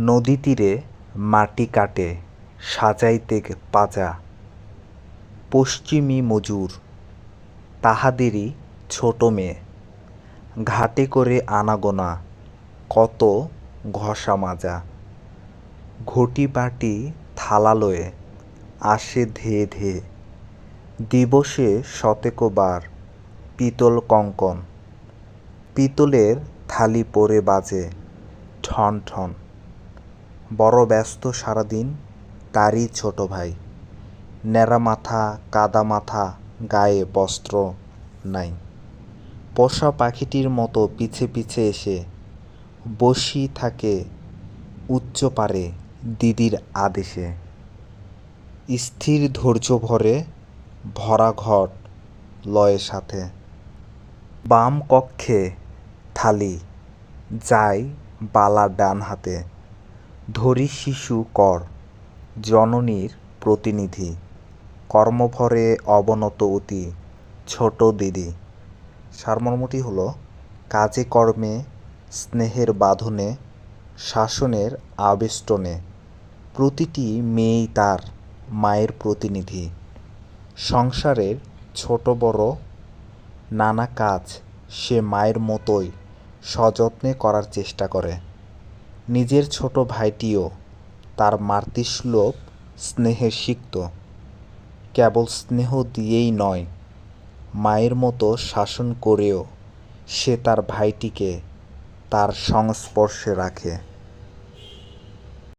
নদী তীরে মাটি কাটে, সাজাইতে পাজা। পশ্চিমী মজুর, তাহাদেরই ছোট মেয়ে। ঘাটে করে আনাগোনা, কত ঘষা মাজা। ঘটি বাটি থালা লয়ে আসে ধেয়ে ধেয়ে। দিবসে শতেকবার পিতল কঙ্কন। পিতলের থালি পরে বাজে ঠন ঠন বড় ব্যস্ত সারাদিন তারই ছোট ভাই। ন্যাড়া মাথা, কাদা মাথা, গায়ে বস্ত্র নাই। পোষা পাখিটির মতো পিছে পিছে এসে বসি থাকে উচ্চ পারে দিদির আদেশে। স্থির ধৈর্য ভরে ভরা ঘট লয়ের সাথে। বাম কক্ষে থালি যায় বালা ডান হাতে। ধরি শিশু কর, জননীর প্রতিনিধি, কর্মভরে অবনত অতি, ছোট দিদি। সারমর্মটি হলো, কাজে কর্মে, স্নেহের বাঁধনে, শাসনের আবেষ্টনে, প্রতিটি মেয়েই তার মায়ের প্রতিনিধি। সংসারের ছোট বড়, নানা কাজ সে মায়ের মতোই সযত্নে করার চেষ্টা করে। নিজের ছোট ভাইটিও তার মাতৃশ্লোভ স্নেহে সিক্ত। কেবল স্নেহ দিয়েই নয়, মায়ের মতো শাসন করেও সে তার ভাইটিকে তার সংস্পর্শে রাখে।